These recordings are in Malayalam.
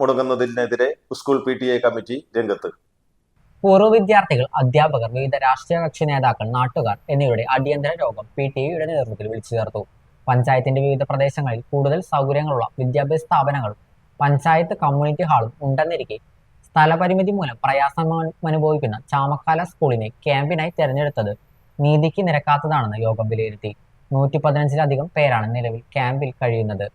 മുടങ്ങുന്നതിനെതിരെ school P T A committee രംഗത്ത്. പൂർവ വിദ്യാർത്ഥികൾ അധ്യാപകർ വിവിധ രാഷ്ട്രീയ കക്ഷി നേതാക്കൾ നാട്ടുകാർ എന്നിവരുടെ അടിയന്തര യോഗം പി ടി എയുടെ നേതൃത്വത്തിൽ വിളിച്ചു ചേർത്തു. പഞ്ചായത്തിന്റെ വിവിധ പ്രദേശങ്ങളിൽ കൂടുതൽ സൗകര്യങ്ങളുള്ള വിദ്യാഭ്യാസ സ്ഥാപനങ്ങളും പഞ്ചായത്ത് കമ്മ്യൂണിറ്റി ഹാളും ഉണ്ടെന്നിരിക്കെ സ്ഥലപരിമിതി മൂലം പ്രയാസം അനുഭവിക്കുന്ന ചാമക്കാല സ്കൂളിനെ ക്യാമ്പിനായി തെരഞ്ഞെടുത്തത് നീതിക്ക് നിരക്കാത്തതാണെന്ന് യോഗം വിലയിരുത്തി. നൂറ്റി പതിനഞ്ചിലധികം പേരാണ് നിലവിൽ ക്യാമ്പിൽ കഴിയുന്നത്.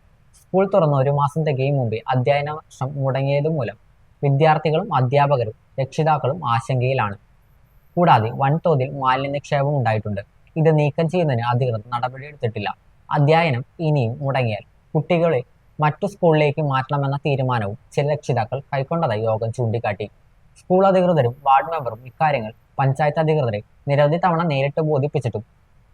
സ്കൂൾ തുറന്ന ഒരു മാസത്തെ ഗെയിം മുമ്പേ അധ്യയന വർഷം മുടങ്ങിയത് മൂലം വിദ്യാർത്ഥികളും അധ്യാപകരും രക്ഷിതാക്കളും ആശങ്കയിലാണ്. കൂടാതെ വൻതോതിൽ മാലിന്യ നിക്ഷേപം ഉണ്ടായിട്ടുണ്ട്. ഇത് നീക്കം ചെയ്യുന്നതിന് അധികൃതർ നടപടിയെടുത്തിട്ടില്ല. അധ്യയനം ഇനിയും മുടങ്ങിയാൽ കുട്ടികളെ മറ്റു സ്കൂളിലേക്ക് മാറ്റണമെന്ന തീരുമാനവും ചില രക്ഷിതാക്കൾ കൈക്കൊണ്ടതായി യോഗം ചൂണ്ടിക്കാട്ടി. സ്കൂൾ അധികൃതരും വാർഡ് മെമ്പറും ഇക്കാര്യങ്ങൾ പഞ്ചായത്ത് അധികൃതരെ നിരവധി തവണ നേരിട്ട് ബോധിപ്പിച്ചിട്ടും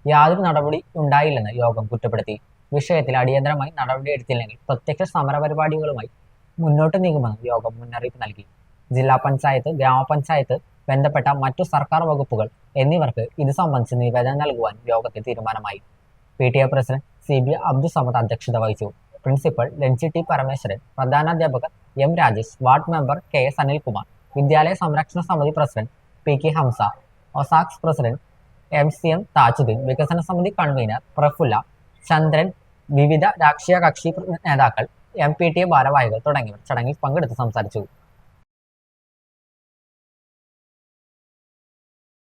യാതൊരു നടപടി ഉണ്ടായില്ലെന്ന് യോഗം കുറ്റപ്പെടുത്തി. വിഷയത്തിൽ അടിയന്തരമായി നടപടിയെടുത്തില്ലെങ്കിൽ പ്രത്യക്ഷ സമരപരിപാടികളുമായി മുന്നോട്ട് നീങ്ങുമെന്ന് യോഗം മുന്നറിയിപ്പ് നൽകി. ജില്ലാ പഞ്ചായത്ത് ഗ്രാമപഞ്ചായത്ത് ബന്ധപ്പെട്ട മറ്റു സർക്കാർ വകുപ്പുകൾ എന്നിവർക്ക് ഇത് സംബന്ധിച്ച് നിവേദനം നൽകുവാൻ യോഗത്തിൽ തീരുമാനമായി. P. T. A president C. B. Abdul Samad അധ്യക്ഷത വഹിച്ചു. Principal Ranji T Parameswaran പ്രധാനാധ്യാപകർ M Rajesh ward member K S Anilkumar വിദ്യാലയ സംരക്ഷണ സമിതി president P. K. Hamsa ഒസാക്സ് president M C M Thajudheen വികസന സമിതി കൺവീനർ പ്രഫുല്ല ചന്ദ്രൻ വിവിധ രാഷ്ട്രീയ കക്ഷി നേതാക്കൾ എം പി ടി ഭാരവാഹികൾ തുടങ്ങിയവർ ചടങ്ങിൽ പങ്കെടുത്ത് സംസാരിച്ചു.